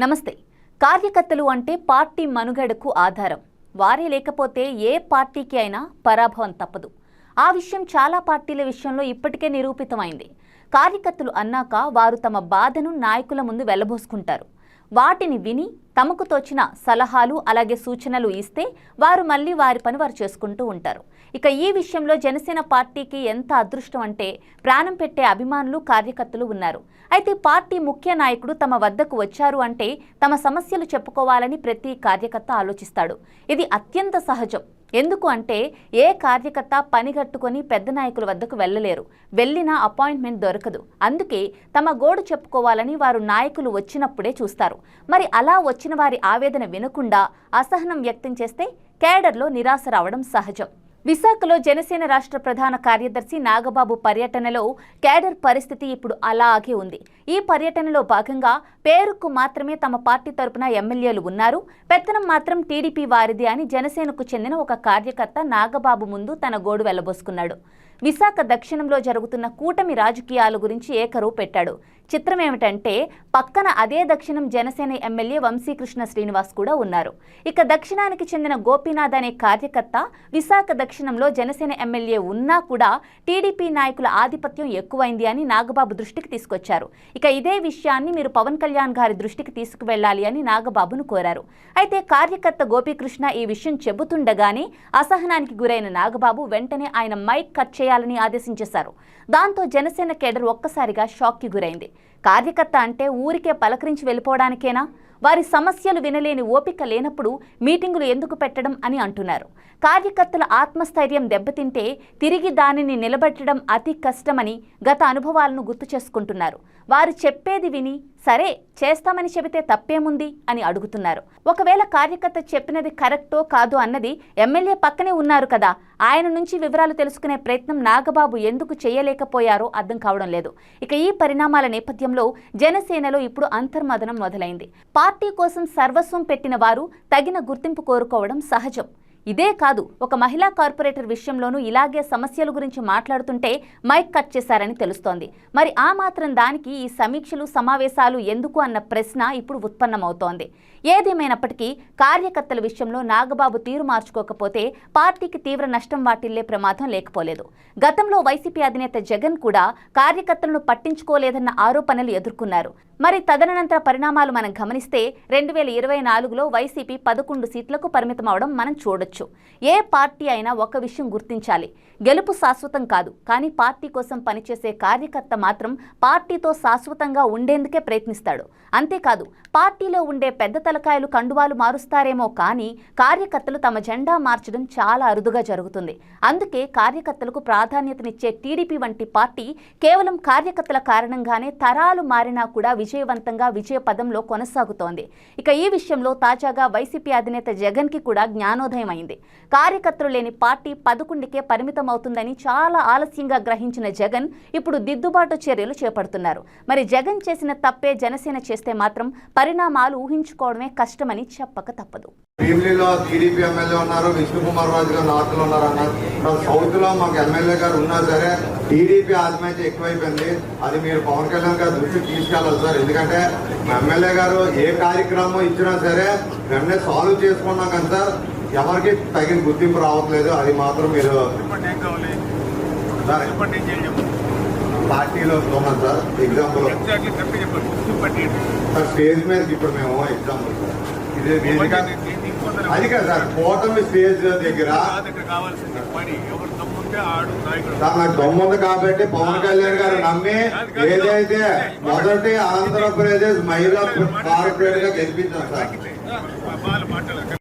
నమస్తే. కార్యకర్తలు అంటే పార్టీ మనుగడకు ఆధారం. వారే లేకపోతే ఏ పార్టీకి అయినా పరాభవం తప్పదు. ఆ విషయం చాలా పార్టీల విషయంలో ఇప్పటికే నిరూపితమైంది. కార్యకర్తలు అన్నాక వారు తమ బాధను నాయకుల ముందు వెళ్ళబోసుకుంటారు. వాటిని విని తమకు తోచిన సలహాలు అలాగే సూచనలు ఇస్తే వారు మళ్ళీ వారి పని వారు చేసుకుంటూ ఉంటారు. ఇక ఈ విషయంలో జనసేన పార్టీకి ఎంత అదృష్టం అంటే ప్రాణం పెట్టే అభిమానులు కార్యకర్తలు ఉన్నారు. అయితే పార్టీ ముఖ్య నాయకుడు తమ వద్దకు వచ్చారు అంటే తమ సమస్యలు చెప్పుకోవాలని ప్రతి కార్యకర్త ఆలోచిస్తాడు. ఇది అత్యంత సహజం. ఎందుకు అంటే ఏ కార్యకర్త పనిగట్టుకొని పెద్ద నాయకుల వద్దకు వెళ్ళలేరు. వెళ్ళినా అపాయింట్మెంట్ దొరకదు. అందుకే తమ గోడు చెప్పుకోవాలని వారు నాయకులు వచ్చినప్పుడే చూస్తారు. మరి అలా వచ్చిన వారి ఆవేదన వినకుండా అసహనం వ్యక్తం చేస్తే కేడర్లో నిరాశ రావడం సహజం. విశాఖలో జనసేన రాష్ట్ర ప్రధాన కార్యదర్శి నాగబాబు పర్యటనలో కేడర్ పరిస్థితి ఇప్పుడు అలాగే ఉంది. ఈ పర్యటనలో భాగంగా పేరుకు మాత్రమే తమ పార్టీ తరపున ఎమ్మెల్యేలు ఉన్నారు. పెత్తనం మాత్రం టీడీపీ వారిది అని జనసేనకు చెందిన ఒక కార్యకర్త నాగబాబు ముందు తన గోడు వెళ్ళబోసుకున్నాడు. విశాఖ దక్షిణంలో జరుగుతున్న కూటమి రాజకీయాల గురించి ఏకరువు పెట్టాడు. చిత్రం ఏమిటంటే పక్కన అదే దక్షిణం జనసేన ఎమ్మెల్యే వంశీకృష్ణ శ్రీనివాస్ కూడా ఉన్నారు. ఇక దక్షిణానికి చెందిన గోపీనాథ్ అనే కార్యకర్త విశాఖ దక్షిణంలో జనసేన ఎమ్మెల్యే ఉన్నా కూడా టీడీపీ నాయకుల ఆధిపత్యం ఎక్కువైంది అని నాగబాబు దృష్టికి తీసుకొచ్చారు. ఇక ఇదే విషయాన్ని మీరు పవన్ కళ్యాణ్ గారి దృష్టికి తీసుకువెళ్ళాలి అని నాగబాబును కోరారు. అయితే కార్యకర్త గోపీకృష్ణ ఈ విషయం చెబుతుండగానే అసహనానికి గురైన నాగబాబు వెంటనే ఆయన మైక్ కట్ చేయాలని ఆదేశించేశారు. దాంతో జనసేన కేడర్ ఒక్కసారిగా షాక్కి గురైంది. కార్యకర్త అంటే ఊరికే పలకరించి వెళ్ళిపోవడానికేనా? వారి సమస్యలు వినలేని ఓపిక లేనప్పుడు మీటింగులు ఎందుకు పెట్టడం అని అంటున్నారు. కార్యకర్తల ఆత్మస్థైర్యం దెబ్బతింటే తిరిగి దానిని నిలబెట్టడం అతి కష్టమని గత అనుభవాలను గుర్తు చేసుకుంటున్నారు. వారు చెప్పేది విని సరే చేస్తామని చెబితే తప్పేముంది? అని అడుగుతున్నారు. ఒకవేళ కార్యకర్త చెప్పినది కరెక్టో కాదో అన్నది ఎమ్మెల్యే పక్కనే ఉన్నారు కదా ఆయన నుంచి వివరాలు తెలుసుకునే ప్రయత్నం నాగబాబు ఎందుకు చేయలేకపోయారో అర్థం కావడం లేదు. ఇక ఈ పరిణామాల నేపథ్యంలో జనసేనలో ఇప్పుడు అంతర్మదనం మొదలైంది. పార్టీ కోసం సర్వస్వం పెట్టిన వారు తగిన గుర్తింపు కోరుకోవడం సహజం. ఇదే కాదు ఒక మహిళా కార్పొరేటర్ విషయంలోనూ ఇలాగే సమస్యల గురించి మాట్లాడుతుంటే మైక్ కట్ చేశారని తెలుస్తోంది. మరి ఆ మాత్రం దానికి ఈ సమీక్షలు సమావేశాలు ఎందుకు అన్న ప్రశ్న ఇప్పుడు ఉత్పన్నమవుతోంది. ఏదేమైనప్పటికీ కార్యకర్తల విషయంలో నాగబాబు తీరు మార్చుకోకపోతే పార్టీకి తీవ్ర నష్టం వాటిల్లే ప్రమాదం లేకపోలేదు. గతంలో వైసీపీ అధినేత జగన్ కూడా కార్యకర్తలను పట్టించుకోలేదన్న ఆరోపణలు ఎదుర్కొన్నారు. మరి తదనంతర పరిణామాలు మనం గమనిస్తే రెండు వేల ఇరవై నాలుగులో వైసీపీ పదకొండు సీట్లకు పరిమితమవడం మనం చూడొచ్చు. ఏ పార్టీ అయినా ఒక విషయం గుర్తించాలి. గెలుపు శాశ్వతం కాదు. కానీ పార్టీ కోసం పనిచేసే కార్యకర్త మాత్రం పార్టీతో శాశ్వతంగా ఉండేందుకే ప్రయత్నిస్తాడు. అంతేకాదు పార్టీలో ఉండే పెద్ద తలకాయలు కండువాలు మారుస్తారేమో కానీ కార్యకర్తలు తమ జెండా మార్చడం చాలా అరుదుగా జరుగుతుంది. అందుకే కార్యకర్తలకు ప్రాధాన్యతనిచ్చే టీడీపీ వంటి పార్టీ కేవలం కార్యకర్తల కారణంగానే తరాలు మారినా కూడా విజయవంతంగా విజయ పదంలో కొనసాగుతోంది. ఇక ఈ విషయంలో తాజాగా వైసీపీ అధినేత జగన్కి కూడా జ్ఞానోదయం అయింది కార్యకర్తలు లేని పార్టీ పదకొండుకే పరిమితమవుతుందని చాలా ఆలస్యంగా గ్రహించిన జగన్ ఇప్పుడు దిద్దుబాటు చర్యలు చేపడుతున్నారు. మరి జగన్ చేసిన తప్పే జనసేన చేస్తే మాత్రం పరిణామాలు ఊహించుకోవడమే కష్టమని చెప్పక తప్పదు. భీమిలీలో టీడీపీ ఎమ్మెల్యే ఉన్నారు విష్ణుకుమార్ రాజు గారు నార్త్లో ఉన్నారు అన్నారు. సౌత్లో మాకు ఎమ్మెల్యే గారు ఉన్నా సరే టీడీపీ ఆత్మహత్య ఎక్కువైపోయింది. అది మీరు పవన్ కళ్యాణ్ గారు దృష్టికి తీసుకెళ్ళాలి సార్. ఎందుకంటే ఎమ్మెల్యే గారు ఏ కార్యక్రమం ఇచ్చినా సరే వెంటనే సాల్వ్ చేసుకున్నాం కదా సార్. ఎవరికి తగిన గుర్తింపు రావట్లేదు అది మాత్రం మీరు చెప్పండి ఏం కావాలి సార్. చెప్పండి ఏం చేయాలి చెప్పండి పార్టీలో ఉన్నాం సార్ ఎగ్జాంపుల్ ఎగ్జాక్ట్లీ కరెక్ట్ చెప్పండి చెప్పండి సార్ స్టేజ్ మీద ఇప్పుడు మేము ఎగ్జాంపుల్ సార్ ఇది వేదిక. అది కాదు సార్ కూటమి స్టేజ్ దగ్గర దగ్గర కావాల్సింది పని. ఎవరు తమ్ముంటే ఆడు నాయకుడు. సార్ నాకు దమ్ముంది కాబట్టి పవన్ కళ్యాణ్ గారు నమ్మి ఏదైతే మొదటి ఆంధ్రప్రదేశ్ మహిళా కార్పొరేట్గా గెలిపించాం సార్. వాళ్ళు మాట్లాడారు